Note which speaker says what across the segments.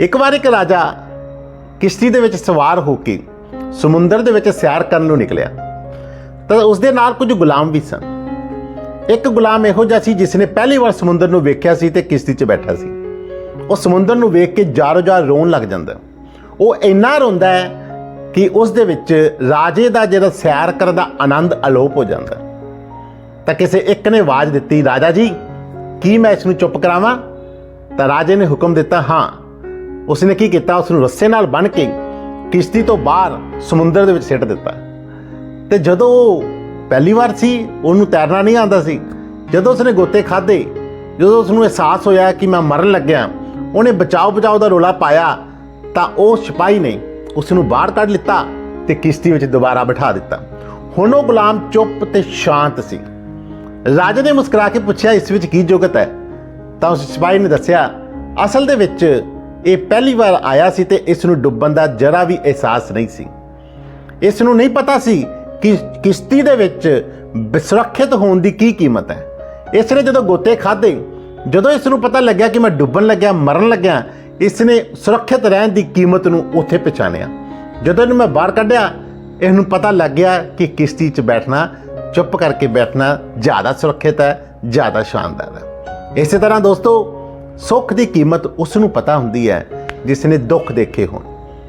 Speaker 1: ਇੱਕ ਵਾਰ ਇੱਕ ਰਾਜਾ ਕਿਸ਼ਤੀ ਦੇ ਵਿੱਚ ਸਵਾਰ ਹੋ ਕੇ ਸਮੁੰਦਰ ਦੇ ਵਿੱਚ ਸੈਰ ਕਰਨ ਨੂੰ ਨਿਕਲਿਆ। ਤਾਂ ਉਸ ਦੇ ਨਾਲ ਕੁਝ ਗੁਲਾਮ ਵੀ ਸਨ। ਇੱਕ ਗੁਲਾਮ ਇਹੋ ਜਿਹਾ ਸੀ ਜਿਸ ਨੇ ਪਹਿਲੀ ਵਾਰ ਸਮੁੰਦਰ ਨੂੰ ਵੇਖਿਆ ਸੀ ਤੇ ਕਿਸ਼ਤੀ 'ਚ ਬੈਠਾ ਸੀ। ਉਹ ਸਮੁੰਦਰ ਨੂੰ ਵੇਖ ਕੇ ਜਾਰੋ ਜਾਰ ਰੋਣ ਲੱਗ ਜਾਂਦਾ। ਉਹ ਇੰਨਾ ਰੋਂਦਾ ਹੈ ਕਿ ਉਸ ਦੇ ਵਿੱਚ ਰਾਜੇ ਦਾ ਜਿਹੜਾ ਸੈਰ ਕਰਨ ਦਾ ਆਨੰਦ ਅਲੋਪ ਹੋ ਜਾਂਦਾ। ਤਾਂ ਕਿਸੇ ਇੱਕ ਨੇ ਆਵਾਜ਼ ਦਿੱਤੀ, ਰਾਜਾ ਜੀ, ਕੀ ਮੈਂ ਇਸ ਨੂੰ ਚੁੱਪ ਕਰਾਵਾਂ? ਤਾਂ ਰਾਜੇ ਨੇ ਹੁਕਮ ਦਿੱਤਾ, ਹਾਂ ਉਸਨੇ ਕੀ ਕੀਤਾ? ਉਸ ਨੂੰ ਰੱਸੇ ਨਾਲ ਬੰਨ੍ਹ ਕੇ ਕਿਸ਼ਤੀ ਤੋਂ ਬਾਹਰ ਸਮੁੰਦਰ ਦੇ ਵਿੱਚ ਸਿੱਟ ਦਿੱਤਾ। ਤੇ ਜਦੋਂ ਉਹ ਪਹਿਲੀ ਵਾਰ ਸੀ, ਉਹਨੂੰ ਤੈਰਨਾ ਨਹੀਂ ਆਉਂਦਾ ਸੀ। ਜਦੋਂ ਉਸਨੇ ਗੋਤੇ ਖਾਦੇ ਜਦੋਂ ਉਸ ਨੂੰ ਅਹਿਸਾਸ ਹੋਇਆ ਕਿ ਮੈਂ ਮਰਨ ਲੱਗਿਆ, ਉਹਨੇ ਬਚਾਓ ਬਚਾਓ ਦਾ ਰੋਲਾ ਪਾਇਆ, ਤਾਂ ਉਹ ਸਿਪਾਹੀ ਨੇ ਉਸ ਨੂੰ ਬਾਹਰ ਕੱਢ ਲਿੱਤਾ ਤੇ ਕਿਸ਼ਤੀ ਵਿੱਚ ਦੁਬਾਰਾ ਬਿਠਾ ਦਿੱਤਾ। ਹੁਣ ਉਹ ਗੁਲਾਮ ਚੁੱਪ ਤੇ ਸ਼ਾਂਤ ਸੀ। ਰਾਜੇ ਨੇ ਮੁਸਕਰਾ ਕੇ ਪੁੱਛਿਆ, ਇਸ ਵਿੱਚ ਕੀ ਜੁਗਤ ਹੈ? ਤਾਂ ਉਸ ਸਿਪਾਹੀ ਨੇ ਦੱਸਿਆ, ਅਸਲ ਦੇ ਵਿੱਚ ਇਹ ਪਹਿਲੀ ਵਾਰ ਆਇਆ ਸੀ ਤੇ ਇਸ ਨੂੰ ਡੁੱਬਣ ਦਾ ਜਰਾ ਵੀ ਅਹਿਸਾਸ ਨਹੀਂ ਸੀ। ਇਸ ਨੂੰ ਨਹੀਂ ਪਤਾ ਸੀ ਕਿ ਕਿਸ਼ਤੀ ਦੇ ਵਿੱਚ ਸੁਰੱਖਿਅਤ ਹੋਣ ਦੀ ਕੀ ਕੀਮਤ ਹੈ। ਇਸ ਨੇ ਜਦੋਂ ਗੋਤੇ ਖਾਦੇ ਜਦੋਂ ਇਸ ਨੂੰ ਪਤਾ ਲੱਗਿਆ ਕਿ ਮੈਂ ਡੁੱਬਣ ਲੱਗਿਆ, ਮਰਨ ਲੱਗਿਆ, ਇਸ ਨੇ ਸੁਰੱਖਿਅਤ ਰਹਿਣ ਦੀ ਕੀਮਤ ਨੂੰ ਉੱਥੇ ਪਛਾਣਿਆ। ਜਦੋਂ ਇਹਨੂੰ ਮੈਂ ਬਾਹਰ ਕੱਢਿਆ, ਇਹਨੂੰ ਪਤਾ ਲੱਗ ਗਿਆ ਕਿ ਕਿਸ਼ਤੀ 'ਚ ਬੈਠਣਾ, ਚੁੱਪ ਕਰਕੇ ਬੈਠਣਾ ਜ਼ਿਆਦਾ ਸੁਰੱਖਿਅਤ ਹੈ, ਜ਼ਿਆਦਾ ਸ਼ਾਨਦਾਰ ਹੈ। ਇਸੇ ਤਰ੍ਹਾਂ ਦੋਸਤੋ ਸੁੱਖ ਦੀ ਕੀਮਤ ਉਸ ਨੂੰ ਪਤਾ ਹੁੰਦੀ ਹੈ ਜਿਸ ਨੇ ਦੁੱਖ ਦੇਖੇ ਹੋਣ।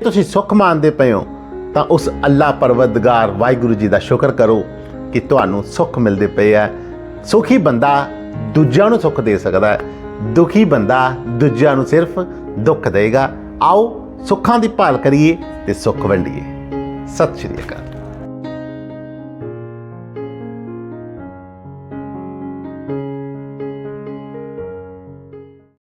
Speaker 1: ਤੁਸੀਂ ਸੁੱਖ ਮੰਨਦੇ ਪਏ ਹੋ, ਤਾਂ ਉਸ ਅੱਲਾ ਪਰਵਰਦਗਾਰ ਵਾਹਿਗੁਰੂ ਜੀ ਦਾ ਸ਼ੁਕਰ ਕਰੋ ਕਿ ਤੁਹਾਨੂੰ ਸੁੱਖ ਮਿਲਦੇ ਪਏ ਹੈ। ਸੁਖੀ ਬੰਦਾ ਦੂਜਿਆਂ ਨੂੰ ਸੁੱਖ ਦੇ ਸਕਦਾ ਹੈ। ਦੁਖੀ ਬੰਦਾ ਦੂਜਿਆਂ ਨੂੰ ਸਿਰਫ ਦੁੱਖ ਦੇਗਾ। ਆਓ ਸੁੱਖਾਂ ਦੀ ਭਾਲ ਕਰੀਏ ਤੇ ਸੁੱਖ ਵੰਡੀਏ। ਸਤਿ ਸ਼੍ਰੀ ਅਕਾਲ।